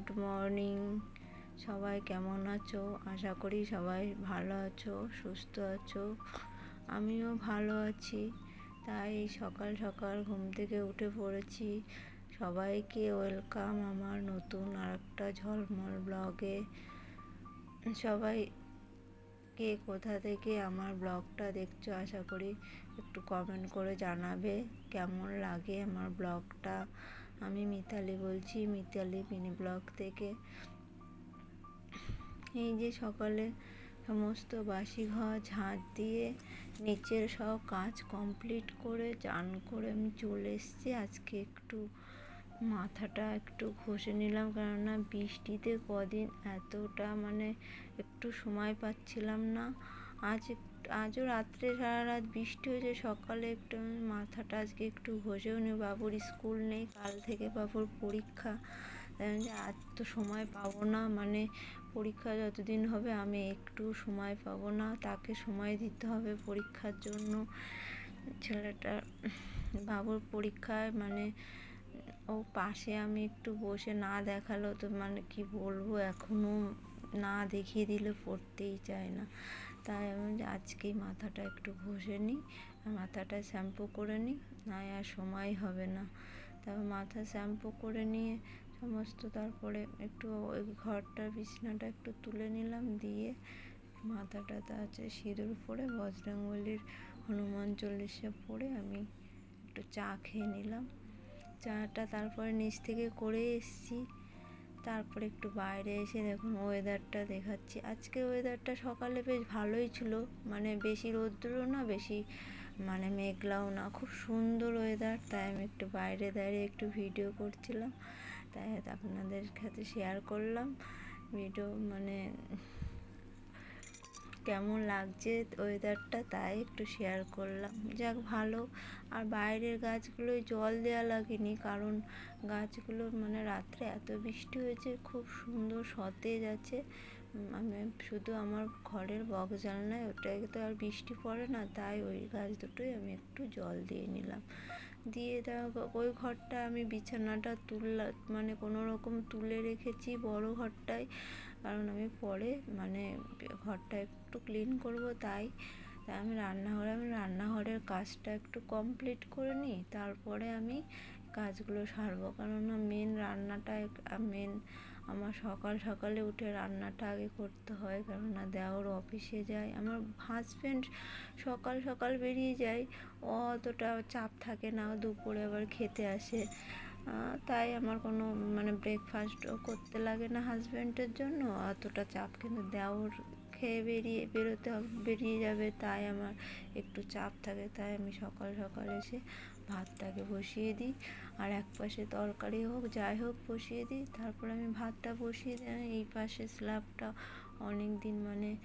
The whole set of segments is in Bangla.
Good morning. সবাই কেমন আছো? আশা করি সবাই ভালো আছো, সুস্থ আছো। আমিও ভালো আছি। তাই সকাল সকাল ঘুম থেকে উঠে পড়েছি। সবাইকে ওয়েলকাম আমার নতুন আর একটা ঝলমল ব্লগে। সবাই কে কোথা থেকে আমার ব্লগটা দেখছ আশা করি একটু কমেন্ট করে জানাবে। কেমন লাগে আমার ব্লগটা? আমি মিতালি বলছি, মিতালি মিনি ব্লগ থেকে। এই যে সকালে সমস্ত বাসি ঘর ঝাঁট দিয়ে নিচের সব কাজ কমপ্লিট করে চান করে আমি চলে এসেছি। আজকে একটু মাথাটা একটু ঘষে নিলাম, কেননা বৃষ্টিতে কদিন এতটা মানে একটু সময় পাচ্ছিলাম না। আজ আজও রাত্রে সারা রাত বৃষ্টি হয়েছে, সকালে একটু মাথাটা আজকে একটু ঘষেও নি। বাবুর স্কুল নেই, কাল থেকে বাবুর পরীক্ষা। আজ তো সময় পাবো না মানে পরীক্ষা যতদিন হবে আমি একটু সময় পাবো না, তাকে সময় দিতে হবে পরীক্ষার জন্য। ছেলেটা, বাবুর পরীক্ষায় মানে ও পাশে আমি একটু বসে না দেখাল তো মানে কি বলব এখনও না দেখিয়ে দিলে পড়তেই চায় না। তাই আমি আজকেই মাথাটা একটু ঘষে নিই মাথাটা শ্যাম্পু করে নিই না আর সময় হবে না। তারপর মাথা শ্যাম্পু করে নিয়ে সমস্ত তারপরে একটু ওই ঘরটা বিছনাটা একটু তুলে নিলাম, দিয়ে মাথাটা আছে সিঁদুর পরে, বজরংবলির হনুমান চল্লিশা পরে আমি একটু চা খেয়ে নিলাম। চাটা তারপরে নিচ থেকে করে এসছি। তারপরে একটু বাইরে এসে দেখুন ওয়েদারটা দেখাচ্ছি। আজকে ওয়েদারটা সকালে বেশ ভালোই ছিল মানে বেশি রৌদ্রও না, বেশি মানে মেঘলাও না, খুব সুন্দর ওয়েদার তাই আমি একটু বাইরে দাঁড়িয়ে একটু ভিডিও করছিলাম। তাই আপনাদের সাথে শেয়ার করলাম। ভিডিও মানে কেমন লাগছে ওয়েদারটা তাই একটু শেয়ার করলাম। যাক, ভালো। আর বাইরের গাছগুলোয় জল দেওয়া লাগেনি কারণ গাছগুলো মানে রাত্রে এত বৃষ্টি হয়েছে, খুব সুন্দর সতেজ আছে। আমি শুধু আমার ঘরের বক জানলায় ওটাকে তো আর বৃষ্টি পড়ে না, তাই ওই গাছ দুটোই আমি একটু জল দিয়ে নিলাম। দিয়ে ওই ঘরটা আমি বিছানাটা তুললাম মানে কোনো রকম তুলে রেখেছি বড় ঘরটায়। কারণ আমি পরে মানে ঘরটা একটু ক্লিন করব তাই। তাই আমি রান্নাঘরে, আমি রান্নাঘরের কাজটা একটু কমপ্লিট করে নিই, তারপরে আমি কাজগুলো সারবো। কেননা মেন রান্নাটা মেন আমার সকাল সকালে উঠে রান্নাটা আগে করতে হয়, কেননা দেওর অফিসে যায়। আমার হাজব্যান্ড সকাল সকাল বেরিয়ে যায়, অতটা চাপ থাকে না, দুপুরে আবার খেতে আসে। তাই আমার কোনো মানে ব্রেকফাস্টও করতে লাগে না হাজব্যান্ডের জন্য। অতটা চাপ কিন্তু দেওর খেয়ে বেরিয়ে, বেরোতে বেরিয়ে যাবে, তাই আমার একটু চাপ থাকে, তাই আমি সকাল সকাল এসে ভাতটাকে বসিয়ে দিই। আর এক পাশে তরকারি হোক, যাই হোক, বসিয়ে দিই। তারপর আমি ভাতটা বসিয়ে দিই। এই পাশে স্ল্যাবটা অনেক দিন মানে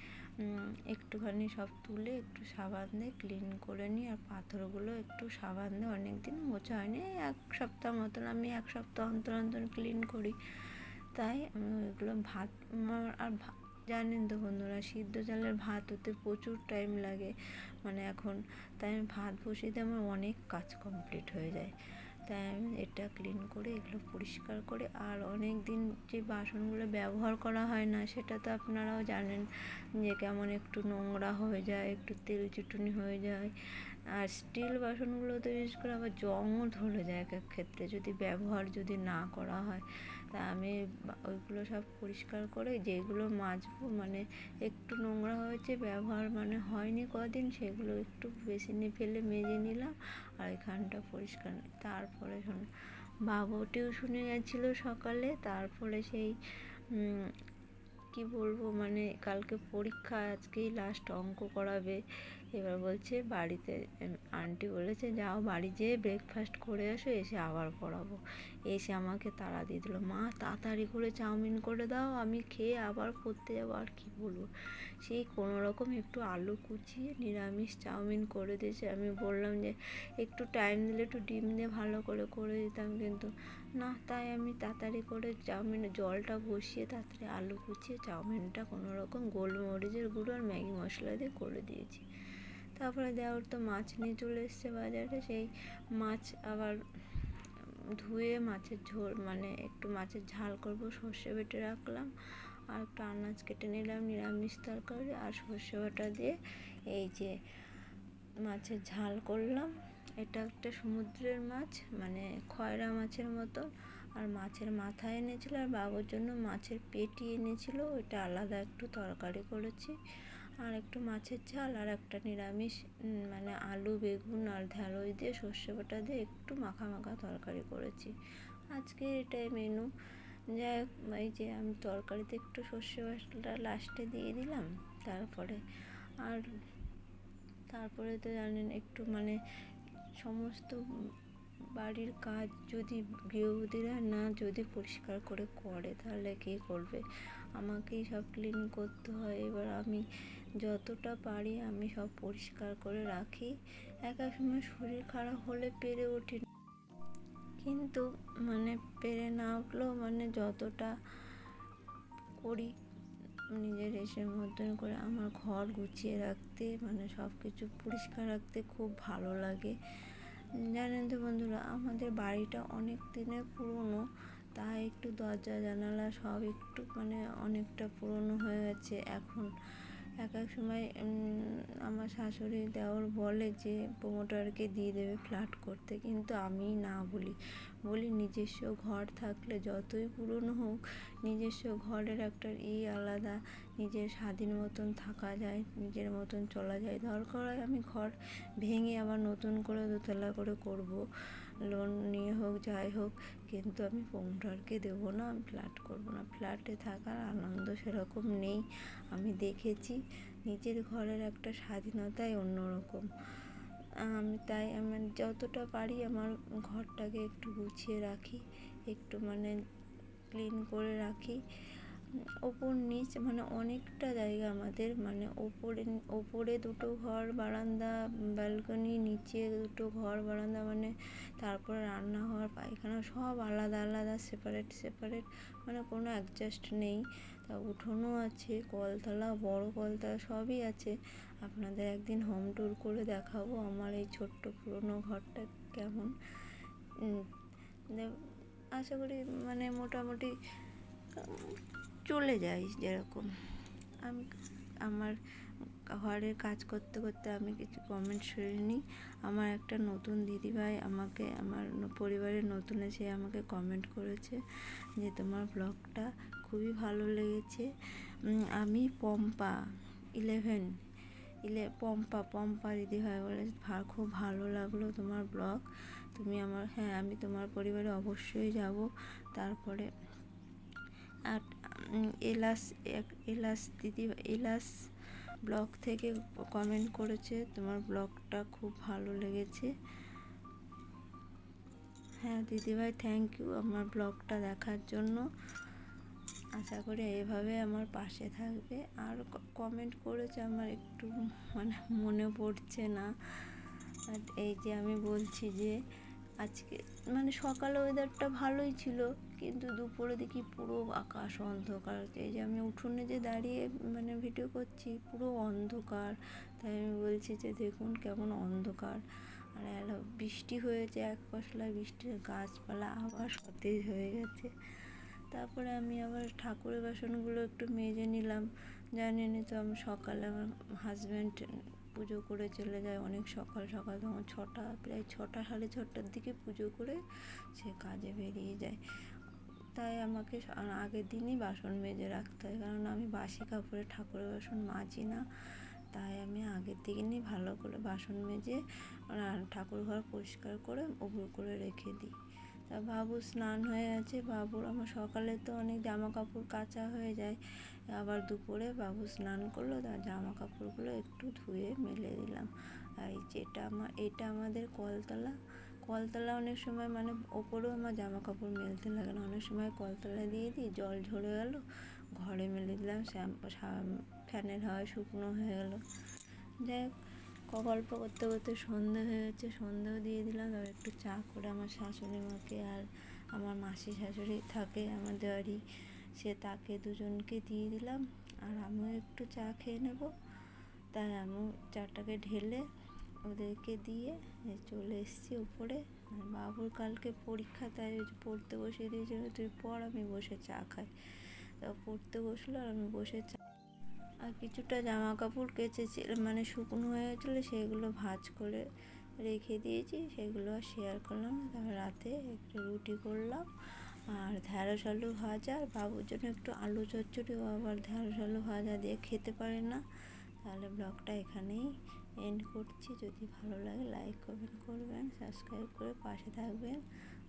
একটুখানি সব তুলে একটু সাবান দিয়ে ক্লিন করে নিই, আর পাথরগুলো একটু সাবান দিয়ে অনেক দিন মোছা হয়নি এক সপ্তাহ মতন আমি এক সপ্তাহ অন্তর অন্তর ক্লিন করি। তাই আমি ওইগুলো ভাত আর জানেন তো বন্ধুরা, সিদ্ধ চালের ভাত হতে প্রচুর টাইম লাগে। মানে এখন তাই আমি ভাত বসিয়ে দিয়ে আমার অনেক কাজ কমপ্লিট হয়ে যায়। তাই আমি এটা ক্লিন করে, এগুলো পরিষ্কার করে, আর অনেক দিন যে বাসনগুলো ব্যবহার করা হয় না, সেটা তো আপনারাও জানেন যে কেমন একটু নোংরা হয়ে যায়, একটু তেল চুটুনি হয়ে যায়। আর স্টিল বাসনগুলো তো বিশেষ করে আবার জংও ধরে যায় এক এক ক্ষেত্রে, যদি ব্যবহার যদি না করা হয়। তা আমি ওইগুলো সব পরিষ্কার করে যেগুলো মাজবো মানে একটু নোংরা হয়েছে, ব্যবহার মানে হয়নি কদিন, সেগুলো একটু বেসিনে ফেলে মেজে নিলাম আর এখানটা পরিষ্কার তারপরে শোন বাবু টিউশনে গেছিল সকালে, তারপরে সেই কি বলব মানে কালকে পরীক্ষা, আজকেই লাস্ট অঙ্ক করাবে। এবার বলছে বাড়িতে আন্টি বলেছে, যাও বাড়ি যেয়ে ব্রেকফাস্ট করে এসো এসে আবার পড়াবো। এসে আমাকে তাড়া দিয়ে দিল, মা, তাড়াতাড়ি করে চাউমিন করে দাও, আমি খেয়ে আবার পড়তে যাব, আর কি বলব? সেই কোনো রকম একটু আলু কুচিয়ে নিরামিষ চাউমিন করে দিয়েছে। আমি বললাম যে, একটু টাইম দিলে একটু ডিম দিয়ে ভালো করে করে দিতাম কিন্তু। না, তাই আমি তাড়াতাড়ি করে চাউমিন জলটা বসিয়ে তাড়াতাড়ি আলু কুচিয়ে চাউমিনটা কোনো রকম গোলমরিচের গুঁড়ো আর ম্যাগি মশলা দিয়ে করে দিয়েছি। তারপরে দেওয়ার তো মাছ নিয়ে চলে এসছে বাজারে, সেই মাছ আবার ধুয়ে মাছের ঝোল মানে একটু মাছের ঝাল করব, সর্ষে বেটে রাখলাম আর একটু আনাজ কেটে নিলাম, নিরামিষ তরকারি আর সর্ষে বাটা দিয়ে এই যে মাছের ঝাল করলাম। এটা একটা সমুদ্রের মাছ মানে খয়রা মাছের মতো আর মাছের মাথা এনেছিল আর বাবুর জন্য মাছের পেটি এনেছিল, ওইটা আলাদা একটু তরকারি করেছি। আর একটু মাছের ঝাল আর একটা নিরামিষ মানে আলু, বেগুন, আর ঢ্যাঁড়স দিয়ে সর্ষে বাটা দিয়ে একটু মাখা মাখা তরকারি করেছি। আজকে এটাই মেনু যাই হোক, এই যে আমি তরকারিতে একটু সর্ষে বাটা লাস্টে দিয়ে দিলাম, তারপরে আর তারপরে তো জানেন একটু মানে সমস্ত বাড়ির কাজ যদি গৃহবধূরা না যদি পরিষ্কার করে করে, তাহলে কে করবে? আমাকেই সব ক্লিন করতে হয়। এবার আমি যতটা পারি আমি সব পরিষ্কার করে রাখি। এক সময় শরীর খারাপ হলে পেরে ওঠি কিন্তু মানে পেরে না উঠলেও মানে যতটা করি নিজের এসে মতন করে আমার ঘর গুছিয়ে রাখতে মানে সব কিছু পরিষ্কার রাখতে খুব ভালো লাগে। জানেন তো বন্ধুরা, আমাদের বাড়িটা অনেক দিনের পুরনো। তাই একটু দরজা, জানালা সব একটু মানে অনেকটা পুরনো হয়ে গেছে। এখন এক এক সময় আমার শাশুড়ি দেওর বলে যে প্রোমোটারকে দিয়ে দেবে ফ্ল্যাট করতে। কিন্তু আমি না বলি। বলি নিজস্ব ঘর থাকলে যতই পুরনো হোক, নিজস্ব ঘরের একটা ই আলাদা, নিজের স্বাধীন মতন থাকা যায়, নিজের মতন চলা যায়। দরকার হয় আমি ঘর ভেঙে আবার নতুন করে দোতলা করে করব। লোন নিয়ে হোক, যাই হোক, কিন্তু আমি প্রোমোটারকে দেবো না, আমি ফ্ল্যাট করব না। ফ্ল্যাটে থাকার আনন্দ সেরকম নেই। আমি দেখেছি নিজের ঘরের একটা স্বাধীনতাই অন্যরকম। আমি, তাই আমার যতটা পারি আমার ঘরটাকে একটু গুছিয়ে রাখি, একটু মানে ক্লিন করে রাখি। ওপর নিচ মানে অনেকটা জায়গা আমাদের মানে ওপরে ওপরে দুটো ঘর, বারান্দা, ব্যালকনি, নিচে দুটো ঘর, বারান্দা মানে তারপরে রান্নাঘর, পায়খানা, সব আলাদা আলাদা সেপারেট সেপারেট মানে কোনো অ্যাডজাস্ট নেই। তা উঠোনও আছে, কলতলা, বড় কলতলা, সবই আছে। আপনাদের একদিন হোম ট্যুর করে দেখাবো আমার এই ছোট্ট পুরনো ঘরটা কেমন। আশা করি মানে মোটামুটি চলে যাই যেরকম। আমি আমার ঘরে কাজ করতে করতে আমি কিছু কমেন্ট শুনিনি আমার একটা নতুন দিদিভাই আমাকে, আমার পরিবারের নতুন এসে আমাকে কমেন্ট করেছে যে তোমার ব্লগটা খুবই ভালো লেগেছে। আমি পম্পা ইলেভেন ইলে, পম্পা পম্পা দিদিভাই বলে খুব ভালো লাগল তোমার ব্লগ তুমি আমার হ্যাঁ আমি তোমার পরিবারে অবশ্যই যাব। তারপরে এলাস এলাস দিদি, এলাস ব্লগ থেকে কমেন্ট করেছে, তোমার ব্লগটা খুব ভালো লেগেছে। হ্যাঁ দিদিভাই থ্যাংক ইউ আমার ব্লগটা দেখার জন্য। আশা করি এভাবে আমার পাশে থাকবে। আর কমেন্ট করেছে আমার একটু মানে মনে পড়ছে না। এই যে আমি বলছি যে, আজকে মানে সকালে ওয়েদারটা ভালোই ছিল। কিন্তু দুপুরে দেখি পুরো আকাশ অন্ধকার। এই যে আমি উঠোনে যে দাঁড়িয়ে মানে ভিডিও করছি, পুরো অন্ধকার। তাই আমি বলছি যে দেখুন কেমন অন্ধকার। আর বৃষ্টি হয়েছে, এক পশলা বৃষ্টির গাছপালা আবার সতেজ হয়ে গেছে। তারপরে আমি আবার ঠাকুরের বাসনগুলো একটু মেজে নিলাম। জানেনই তো আমি সকালে আমার হাজব্যান্ড পুজো করে চলে যায়। অনেক সকাল সকাল, তখন ছটা, প্রায় ছটা, সাড়ে ছটার দিকে পুজো করে সে কাজে বেরিয়ে যায়। তাই আমাকে আগের দিনই বাসন মেজে রাখতে হয়। কারণ আমি বাসি কাপড়ে ঠাকুরের বাসন মাজি না। তাই আমি আগের দিনই ভালো করে বাসন মেজে ঠাকুর ঘর পরিষ্কার করে উপর করে রেখে দিই। তা বাবু স্নান হয়ে গেছে। বাবুর আমার সকালে তো অনেক জামা কাপড় কাচা হয়ে যায়। আবার দুপুরে বাবু স্নান করল। তার জামা কাপড়গুলো একটু ধুয়ে মেলে দিলাম। আর যেটা আমার এটা আমাদের কলতলা। কলতলা অনেক সময় মানে ওপরেও আমার জামা কাপড় মেলতে লাগে না। অনেক সময় কলতলা দিয়ে দিই, জল ঝরে গেল, ঘরে মেলে দিলাম ফ্যানের হাওয়ায় শুকনো হয়ে গেল। যাই হোক গল্প করতে করতে সন্ধে হয়ে গেছে, সন্ধেও দিয়ে দিলাম তারপর একটু চা করে আমার শাশুড়ি মাকে আর আমার মাসি শাশুড়ি থাকে, আমার দেওয়ারি, সে তাকে দুজনকে দিয়ে দিলাম, আর আমিও একটু চা খেয়ে নেব। তাই আমিও চাটাকে ঢেলে ওদেরকে দিয়ে চলে এসেছি উপরে আর বাবুর কালকে পরীক্ষা, তাই পড়তে বসিয়ে দিয়েছিল তুই পড়, আমি বসে চা খাই। তা পড়তে বসল আর আমি বসে চা আর কিছুটা জামা কাপড় কেচেছি মানে শুকনো হয়ে গেছিল, সেগুলো ভাজ করে রেখে দিয়েছি, সেগুলো আর শেয়ার করলাম। তারপর রাতে একটু রুটি করলাম আর ঢ্যাঁড়স আলু ভাজা। আর বাবুর জন্য একটু আলু চচ্চড়ি আবার ঢ্যাঁড়স আলু ভাজা দিয়ে খেতে পারে না। তাহলে ব্লগটা এখানেই এন্ড করছি। যদি ভালো লাগে লাইক কমেন্ট করবেন সাবস্ক্রাইব করে পাশে থাকবেন।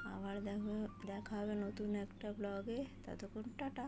আবার দেখা দেখা হবে নতুন একটা ব্লগে ততক্ষণ টাটা।